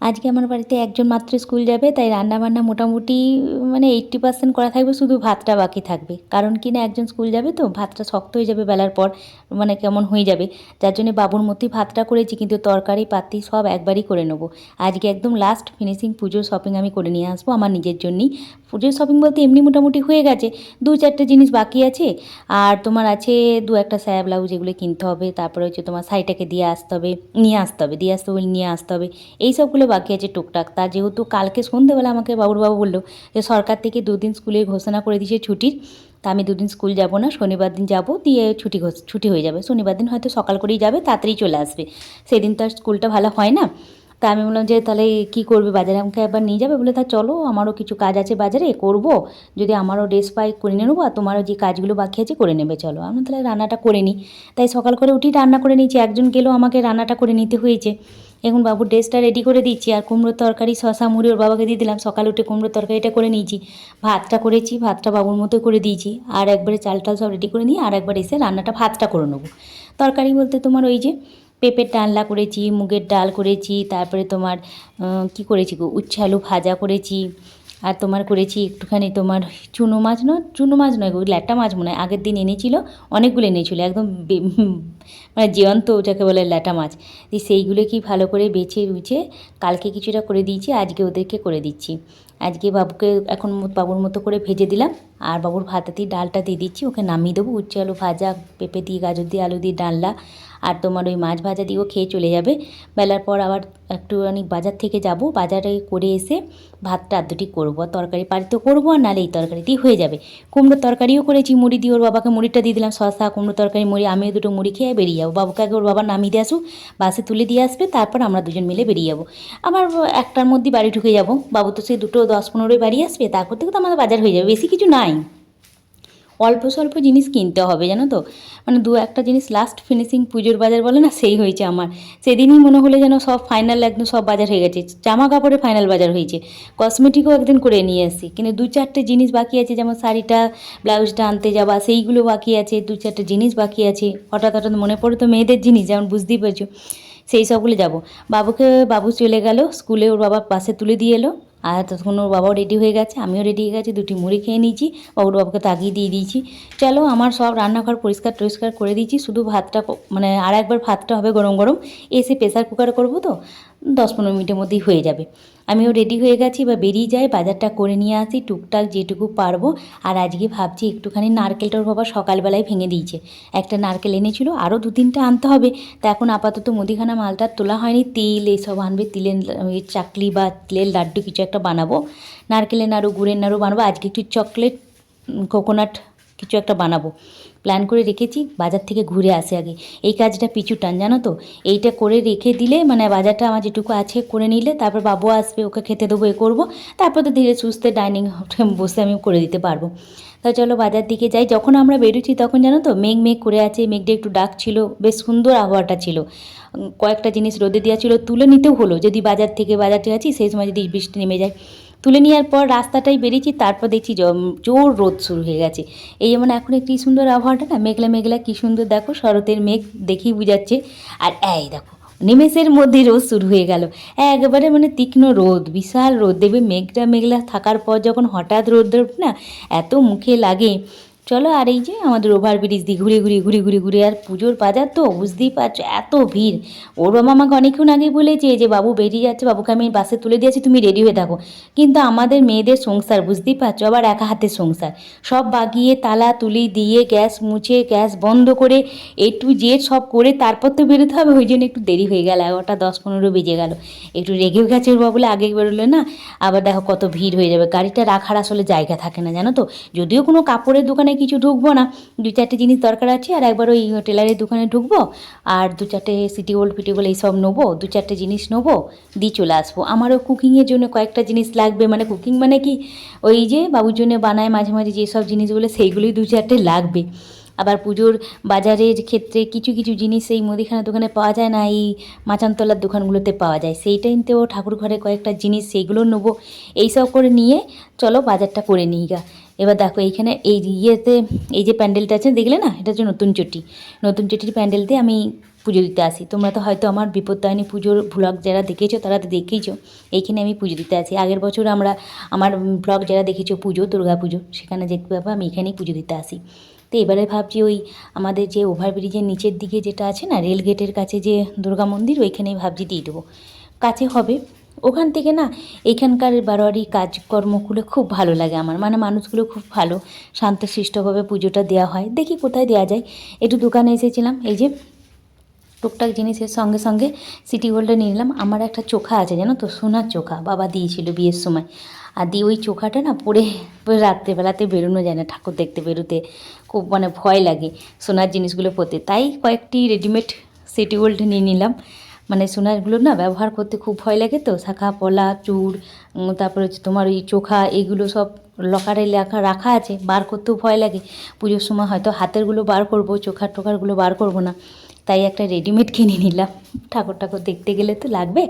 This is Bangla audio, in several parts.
আজকে আমার বাড়িতে একজন মাত্র স্কুল যাবে, তাই রান্নাবান্না মোটামুটি মানে এইট্টি পার্সেন্ট করা থাকবে, শুধু ভাতটা বাকি থাকবে। কারণ কি না, একজন স্কুল যাবে তো, ভাতটা শক্ত হয়ে যাবে বেলার পর মানে কেমন হয়ে যাবে। যার জন্য বাবুর মতোই ভাতটা করেছি, কিন্তু তরকারি, পাতি সব একবারই করে নেব। আজকে একদম লাস্ট ফিনিশিং পুজোর শপিং আমি করে নিয়ে আসব আমার নিজের জন্যই। পুজোর শপিং বলতে এমনি মোটামুটি হয়ে গেছে, দু চারটে জিনিস বাকি আছে। আর তোমার আছে দু একটা স্যাব ব্লাউজ এগুলো কিনতে হবে, তারপরে হচ্ছে তোমার সাইটাকে দিয়ে আসতে হবে, নিয়ে আসতে হবে, দিয়ে আসতে হবে নিয়ে আসতে হবে। এই সবগুলো বাকি আছে টুকটাক। তা যেহেতু কালকে সন্ধেবেলা আমাকে বাবুর বাবু বলল যে, সরকার থেকে দুদিন স্কুলে ঘোষণা করে দিয়েছে ছুটির, তা আমি দুদিন স্কুল যাব না, শনিবার দিন যাব, দিয়ে ছুটি ছুটি হয়ে যাবে। শনিবার দিন হয়তো সকাল করেই যাবে, তাড়াতাড়ি চলে আসবে। সেদিন তো আর স্কুলটা ভালো হয় না। তা আমি বললাম যে, তাহলে কী করবে? বাজারে আমাকে একবার নিয়ে যাবে? বলে, তা চলো, আমারও কিছু কাজ আছে বাজারে, করব। যদি আমারও ড্রেস পাই, করে নেব, আর তোমারও যে কাজগুলো বাকি আছে, করে নেবে, চলো। আমি তাহলে রান্নাটা করে নিই। তাই সকাল করে উঠি, রান্না করে নিয়েছি। একজন গেলেও আমাকে রান্নাটা করে নিতে হয়েছে। এখন বাবুর ড্রেসটা রেডি করে দিচ্ছি আর কুমড়োর তরকারি শশা মুড়ি, ওর বাবাকে দিয়ে দিলাম। সকাল উঠে কুমড়োর তরকারিটা করে নিয়েছি। ভাতটা করেছি, ভাতটা বাবুর মতো করে দিয়েছি। আর একবারে চাল টাল সব রেডি করে নিয়ে আর একবার এসে রান্নাটা ভাতটা করে নেব। তরকারি বলতে তোমার ওই যে পেঁপের ডালনা করেছি, মুগের ডাল করেছি, তারপরে তোমার কি করেছি গো? উচ্ছে আলু ভাজা করেছি আর তোমার করেছি একটুখানি তোমার চুনো মাছ নয়, চুনো মাছ নয় ল্যাটা মাছ মনে হয়, আগের দিন এনেছিল, অনেকগুলো এনেছিল, একদম মানে জীবন্ত ওটাকে বলে ল্যাটা মাছ। সেইগুলো কি ভালো করে বেছে রুচে কালকে কিছুটা করে দিয়েছি, আজকে ওদেরকে করে দিচ্ছি। আজকে বাবুকে এখন বাবুর মতো করে ভেজে দিলাম, আর বাবুর ভাতাতেই ডালটা দিয়ে দিচ্ছি, ওকে নামিয়ে দেবো উচ্ছে আলু ভাজা, পেঁপে দিয়ে, গাজর দিয়ে, আলু দিয়ে ডালনা আর তোমার ওই মাছ ভাজা দিয়েও খেয়ে চলে যাবে। বেলার পর আবার একটুখানি বাজার থেকে যাব। বাজারে করে এসে ভাতটা আদ্যটি করব। তরকারি পারিতে করব, আর নালে এই তরকারি দিয়ে হয়ে যাবে। কুমড়ো তরকারিও করেছি, মুড়ি দিয়ে ওর বাবাকে মুড়িটা দিয়ে দিলাম। শসা, কুমড়ো তরকারি, মুড়ি, আমিও দুটো মুড়ি খেয়ে বেরিয়ে যাব। বাবুকে আগে ওর বাবা নামিয়ে দিয়ে আসুক, বাসে তুলে দিয়ে আসবে, তারপর আমরা দুজন মিলে বেরিয়ে যাব। আবার একটার মধ্যেই বাড়ি ঢুকে যাব। বাবু তো সেই দুটো দশ পনেরোই বাড়ি আসবে, তারপর থেকে তো আমাদের বাজার হয়ে যাবে। বেশি কিছু নাই। অল্প স্বল্প জিনিস কিনতে হবে, জানো তো? মানে দু একটা জিনিস লাস্ট ফিনিশিং পুজোর বাজার বলে না, সেই হয়েছে আমার। সেদিনই মনে হলো যেন সব ফাইনাল একদম সব বাজার হয়ে গেছে। জামা কাপড়ে ফাইনাল বাজার হয়েছে। কসমেটিকও একদিন করে নিয়ে এসেছি কিন্তু দু চারটে জিনিস বাকি আছে, যেমন শাড়িটা, ব্লাউজটা আনতে যাওয়া, সেইগুলো বাকি আছে, দু চারটে জিনিস বাকি আছে। হঠাৎ হঠাৎ মনে পড়ে তো মেয়েদের জিনিস, যেমন বুঝতেই পারছ। সেই সবগুলো যাব। বাবুকে, বাবু চলে গেল, স্কুলে ওর বাবা পাশে তুলে দিয়ে এলো। আর তখন ওর বাবাও রেডি হয়ে গেছে, আমিও রেডি হয়ে গেছি, দুটি মুড়ি খেয়ে নিয়েছি ওর বাবাকে তাগিয়ে দিয়ে দিয়েছি। চলো আমার সব রান্নাঘর পরিষ্কার টরিষ্কার করে দিয়েছি, শুধু ভাতটা মানে আর একবার ভাতটা হবে গরম গরম, এসে প্রেসার কুকার করব তো, দশ পনেরো মিনিটের মধ্যেই হয়ে যাবে। আমিও রেডি হয়ে গেছি বা বেরিয়ে যাই, বাজারটা করে নিয়ে আসি, টুকটাক যেটুকু পারব। আর আজকে ভাবছি একটুখানি নারকেলটা ওর বাবা সকালবেলায় ভেঙে দিয়েছে। একটা নারকেল এনেছিল, আরও দু তিনটা আনতে হবে। তা এখন আপাতত মুদিখানা মালটা তোলা হয়নি, তেল এইসব আনবে, তিলের চাকলি বা তিলের লাড্ডু কিছু একটা বানাবো। নারকেলের নাড়ু গুড়ের নাড়ু বানাবো। আজকে একটু চকলেট কোকোনাট কিছু একটা বানাবো। প্ল্যান করে রেখেছি, বাজার থেকে ঘুরে আসে আগে। এই কাজটা পিছু টান, জানো তো? এইটা করে রেখে দিলে মানে বাজারটা আমার যেটুকু আছে করে নিলে, তারপর বাবু আসবে, ওকে খেতে দেবো, এ করব। তারপর তো ধীরে সুস্থে ডাইনিং বসে আমি করে দিতে পারব। তা চলো বাজার দিকে যাই। যখন আমরা বেরোচ্ছি তখন জানো তো, মেঘ মেঘ করে আছে, মেঘটা একটু ডাক ছিল, বেশ সুন্দর আবহাওয়াটা ছিল। কয়েকটা জিনিস রোদে দেওয়া ছিল, তুলে নিতেও হলো। যদি বাজার থেকে বাজারটি আছি, সেই সময় যদি বৃষ্টি নেমে যায়। তুলে নেওয়ার পর রাস্তাটাই বেরিয়েছি, তারপর দেখছি জোর রোদ শুরু হয়ে গেছে। এই যেমন এখন একটি সুন্দর আবহাওয়াটা না, মেঘলা মেঘলা, কী সুন্দর দেখো, শরতের মেঘ দেখেই বুঝাচ্ছে। আর এই দেখো, নিমেষের মধ্যে রোদ শুরু হয়ে গেল। একবারে মানে তীক্ষ্ণ রোদ, বিশাল রোদ। দেবে মেঘটা মেঘলা থাকার পর যখন হঠাৎ রোদ না, এত মুখে লাগে চলো আর এই যে আমাদের ওভার ব্রিজ দিয়ে ঘুরে ঘুরে ঘুরে ঘুরে ঘুরে আর পুজোর বাজার তো বুঝতেই পারছ, এত ভিড়। ওর বাবা আমাকে অনেকক্ষণ আগে বলেছে যে, বাবু বেরিয়ে যাচ্ছে, বাবুকে আমি বাসে তুলে দিয়েছি, তুমি রেডি হয়ে থাকো। কিন্তু আমাদের মেয়েদের সংসার, বুঝতেই পারছ, আবার একা হাতের সংসার। সব বাগিয়ে তালা তুলি দিয়ে, গ্যাস মুছে, গ্যাস বন্ধ করে এ টু জেড সব করে তারপর তো বেরোতে হবে, ওই জন্য একটু দেরি হয়ে গেল, এগারোটা দশ পনেরো বেজে গেল। একটু রেগেও গেছে ওর বাবা বলে আগে বেরোলে না, আবার দেখো কত ভিড় হয়ে যাবে। গাড়িটা রাখার আসলে জায়গা থাকে না, জানো তো? যদিও কোনো কাপড়ের দোকানে কিছু ঢুকবো না। দু চারটে জিনিস দরকার আছে আর একবার ওই টেলারের দোকানে ঢুকবো আর দু চারটে সিটি গোল্ড ফিটি গোল্ড এইসব নেব, দু চারটে জিনিস নেব, দিয়ে চলে আসব। আমারও কুকিংয়ের জন্য কয়েকটা জিনিস লাগবে। মানে কুকিং মানে কি? ওই যে বাবুর জন্য বানায় মাঝে মাঝে যেসব জিনিসগুলো, সেইগুলোই দু চারটে লাগবে। আবার পুজোর বাজারের ক্ষেত্রে কিছু কিছু জিনিস এই মুদিখানা দোকানে পাওয়া যায় না, এই মাচানতলার দোকানগুলোতে পাওয়া যায়। সেই টাইমতেও ঠাকুর ঘরে কয়েকটা জিনিস, সেইগুলো নেব। এইসব করে নিয়ে চলো বাজারটা করে নিই গা। এবার দেখো এইখানে এই ইয়েতে, এই যে প্যান্ডেলটা আছে, দেখলে না? এটা হচ্ছে নতুন চটি। নতুন চটির প্যান্ডেলতে আমি পুজো দিতে আসি। তোমরা তো হয়তো আমার বিপত্তায়নী পুজোর ভ্লগ যারা দেখেছ, তারা তো দেখেইছো। এইখানে আমি পুজো দিতে আসি। আগের বছর আমরা, আমার ব্লগ যারা দেখেছ, পুজো, দুর্গা পুজো, সেখানে দেখতে পাবো আমি এখানেই পুজো দিতে আসি। তো এবারে ভাবছি ওই আমাদের যে ওভারব্রিজের নিচের দিকে যেটা আছে না রেল গেটের কাছে যে দুর্গা মন্দির, ওইখানেই ভাবছি দিয়ে দেবো। কাছে হবে। ওখান থেকে না এখানকার বারোয়ারি কাজকর্মগুলো খুব ভালো লাগে আমার। মানে মানুষগুলো খুব ভালো, শান্তশিষ্টভাবে পুজোটা দেওয়া হয়। দেখি কোথায় দেওয়া যায়। একটু দোকানে এসেছিলাম, এই যে টুকটাক জিনিসের সঙ্গে সঙ্গে সিটি গোল্ডে নিয়ে নিলাম। আমার একটা চোখা আছে, জানো তো? সোনার চোখা। বাবা দিয়েছিল বিয়ের সময়। আর দিয়ে ওই চোখাটা না পরে রাত্রেবেলাতে বেরোনো যায় না, ঠাকুর দেখতে বেরোতে। খুব মানে ভয় লাগে সোনার জিনিসগুলো পরতে। তাই কয়েকটি রেডিমেড সিটি গোল্ড নিয়ে নিলাম। মানে সোনারগুলো না ব্যবহার করতে খুব ভয় লাগে তো, শাখা, পলা চূড় তারপরে হচ্ছে তোমার ওই চোখা, এগুলো সব লকারে লেখা, রাখা আছে, বার করতেও ভয় লাগে। পুজোর সময় হয়তো হাতেরগুলো বার করব, চোখার টোকারগুলো বার করব না। তাই একটা রেডিমেড কিনে নিলাম। ঠাকুর ঠাকুর দেখতে গেলে তো লাগবে,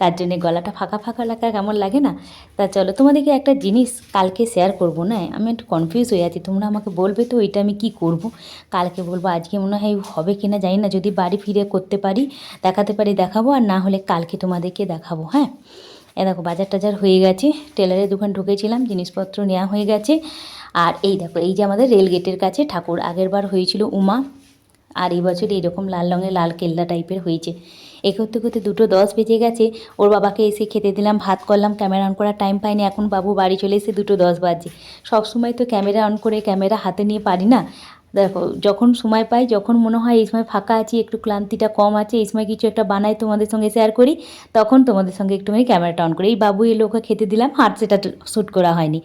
তার জন্যে গলাটা ফাঁকা ফাঁকা লাগা কেমন লাগে না? তা চলো, তোমাদেরকে একটা জিনিস কালকে শেয়ার করব, না? আমি একটু কনফিউজ হয়ে আছি, তোমরা আমাকে বলবে তো এটা আমি কি করব? কালকে বলব, আজকে মনে হয় হবে কি না জানি না, যদি বাড়ি ফিরে করতে পারি, দেখাতে পারি, দেখাবো, আর না হলে কালকে তোমাদেরকে দেখাবো হ্যাঁ? এ দেখো, বাজার টাজার হয়ে গেছে, টেলারের দোকান ঢুকেছিলাম, জিনিসপত্র নেওয়া হয়ে গেছে, আর এই দেখো, এই যে আমাদের রেল গেটের কাছে, ঠাকুর আগের বার হয়েছিল উমা আর এই বছর এরকম লাল রঙের লাল কেল্লা টাইপের হয়েছে। এ করতে করতে দুটো দশ বেজে গেছে। ওর বাবাকে এসে খেতে দিলাম, ভাত করলাম, ক্যামেরা অন করার টাইম পাইনি। এখন বাবু বাড়ি চলে এসে দুটো দশ বাজে সবসময় তো ক্যামেরা অন করে ক্যামেরা হাতে নিয়ে পারি না। দেখো, যখন সময় পাই, যখন মনে হয় এই সময় ফাঁকা আছি, একটু ক্লান্তিটা কম আছে, এই সময় কিছু একটা বানাই তোমাদের সঙ্গে শেয়ার করি, তখন তোমাদের সঙ্গে একটু একটুখানি ক্যামেরাটা অন করি। এই বাবু এলো ওকে খেতে দিলাম, হাত সেটা শ্যুট করা হয়নি।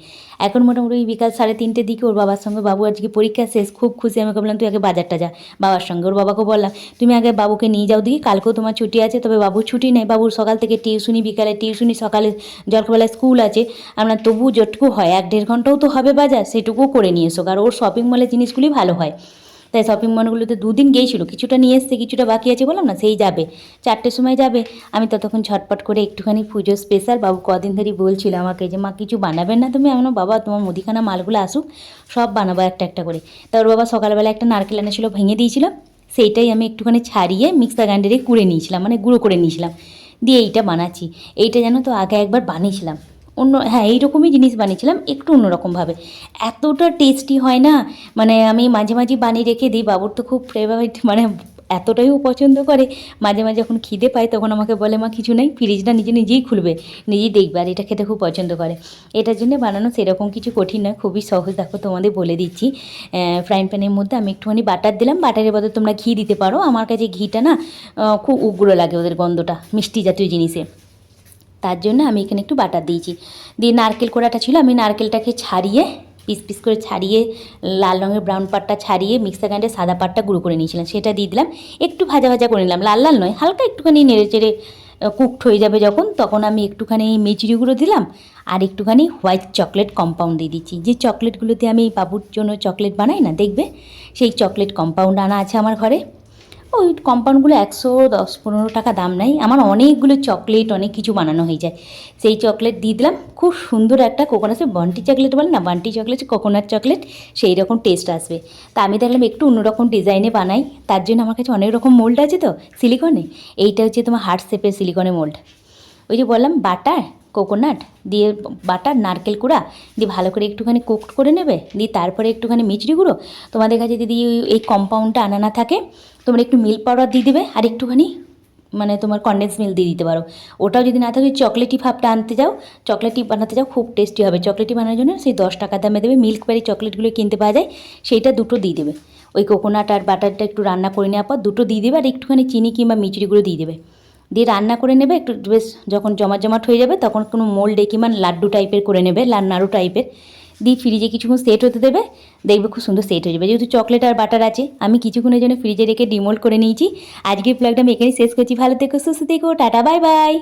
এখন মোটামুটি ওই বিকাল সাড়ে তিনটের দিকে ওর বাবার সঙ্গে বাবু আজকে পরীক্ষা শেষ, খুব খুশি। আমি বললাম তুই আগে বাজারটা যা। বাবার সঙ্গে ওর বাবাকে বললাম, তুমি আগে বাবুকে নিয়ে যাও দিকে কালকেও তোমার ছুটি আছে, তবে বাবুর ছুটি নেই। বাবুর সকাল থেকে টিউশনি বিকালে টিউশনি সকালে জলখাবেলায় স্কুল আছে। আমরা তবু যেটুকু হয়, এক দেড় ঘন্টাও তো হবে বাজার, সেটুকুও করে নিয়ে এসো। আর ওর শপিং মলের জিনিসগুলি ভালো হয়। তাই শপিং মলগুলোতে দুদিন গিয়েছিল কিছুটা নিয়ে এসছে কিছুটা বাকি আছে বললাম না সেই যাবে। চারটের সময় যাবে। আমি ততক্ষণ ঝটপট করে একটুখানি পুজো স্পেশাল বাবু কদিন ধরেই বলছিল আমাকে যে মা কিছু বানাবেন না তুমি? বললাম, বাবা তোমার মুদিখানা মালগুলো আসুক সব বানাবো একটা একটা করে। তা ওর বাবা সকালবেলা একটা নারকেল এনেছিল ভেঙে দিয়েছিল। সেইটাই আমি একটুখানি ছাড়িয়ে মিক্সার গ্রাইন্ডারে কুড়ে নিয়েছিলাম মানে গুঁড়ো করে নিয়েছিলাম। দিয়ে এইটা বানাচ্ছি। এইটা যেন তো আগে একবার বানিয়েছিলাম। অন্য হ্যাঁ এইরকমই জিনিস বানিয়েছিলাম একটু অন্যরকমভাবে। এতটা টেস্টি হয় না মানে আমি মাঝে মাঝে বানিয়ে রেখে দিই, বাবুর তো খুব ফেভারিট মানে এতটাই ও পছন্দ করে, মাঝে মাঝে যখন খিদে পায় তখন আমাকে বলে, মা, কিছু নেই ফ্রিজটা নিজে নিজেই খুলবে, নিজেই দেখবে, আর এটা খেতে খুব পছন্দ করে। এটার জন্য বানানো সেরকম কিছু কঠিন নয় খুবই সহজ, দেখো তোমাদের বলে দিচ্ছি। ফ্রাইং প্যানের মধ্যে আমি একটুখানি বাটার দিলাম বাটারের বদলে তোমরা ঘি দিতে পারো, আমার কাছে ঘিটা না খুব উগ্র লাগে ওদের গন্ধটা, মিষ্টি জাতীয় জিনিসে। তার জন্য আমি এখানে একটু বাটার দিয়েছি। দিয়ে নারকেল কোড়াটা ছিল, আমি নারকেলটাকে ছাড়িয়ে, পিস পিস করে ছাড়িয়ে, লাল রঙের ব্রাউন পাটটা ছাড়িয়ে মিক্সার গ্রাইন্ডে সাদা পাটটা গুঁড়ো করে নিয়েছিলাম। সেটা দিয়ে দিলাম। একটু ভাজা ভাজা করে নিলাম। লাল লাল নয়, হালকা একটুখানি নেড়ে চেড়ে কুকড হয়ে যাবে যখন, তখন আমি একটুখানি মিচড়ি গুঁড়ো দিলাম আর একটুখানি হোয়াইট চকলেট কম্পাউন্ড দিয়ে দিচ্ছি। যে চকলেটগুলোতে আমি বাবুর জন্য চকলেট বানাই না, দেখবে? সেই চকলেট কম্পাউন্ড আনা আছে আমার ঘরে। ওই কম্পাউন্ডগুলো একশো দশ পনেরো টাকা দাম নেয়। আমার অনেকগুলো চকলেট অনেক কিছু বানানো হয়ে যায়। সেই চকলেট দিয়ে দিলাম। খুব সুন্দর একটা কোকোনাটে বান্টি চকলেট বলে না বান্টি চকলেট কোকোনাট চকলেট সেই রকম টেস্ট আসবে। তা আমি দেখলাম একটু অন্যরকম ডিজাইনে বানাই। তার জন্য আমার কাছে অনেক রকম মোল্ড আছে তো সিলিকনে এইটা হচ্ছে তোমার হার্ট শেপের সিলিকনে মোল্ড ওই যে বললাম বাটার কোকোনাট দিয়ে বাটার, নারকেল কুড়া দিয়ে ভালো করে একটুখানি কুকড করে নেবে। দিয়ে তারপরে একটুখানি মিচড়ি গুঁড়ো। তোমাদের কাছে যদি এই কম্পাউন্ডটা আনা না থাকে, তোমরা একটু মিল্ক পাউডার দিয়ে দেবে আর একটুখানি মানে তোমার কন্ডেন্স মিল্ক দিয়ে দিতে পারো। ওটাও যদি না থাকে চকলেটি ভাবটা আনতে যাও চকলেটি বানাতে যাও, খুব টেস্টি হবে। চকলেটি বানানোর জন্য সেই দশ টাকা দামে দেবে মিল্ক প্যারি চকলেটগুলো কিনতে পাওয়া যায়। সেইটা দুটো দিয়ে দেবে। ওই কোকোনাট আর বাটারটা একটু রান্না করে নেওয়ার পর দুটো দিয়ে দেবে আর একটুখানি চিনি কিংবা মিচড়িগুলো দিয়ে দেবে। দিয়ে রান্না করে নেবে, একটু বেশ যখন জমাট জমাট হয়ে যাবে তখন কোনো মোল্ডে কিংবা লাড্ডু টাইপের করে নেবে নাড়ু টাইপের। দিয়ে ফ্রিজে কিছুক্ষণ সেট হতে দেবে, দেখবে খুব সুন্দর সেট হয়ে যাবে। যেহেতু চকলেট আর বাটার আছে, আমি কিছুক্ষণের জন্য ফ্রিজে রেখে ডিমোল্ড করে নিয়েছি। আজকে প্লাগটা আমি এখানেই শেষ করছি। ভালো থেকো, সুস্থ থেকো, টাটা, বাই বাই।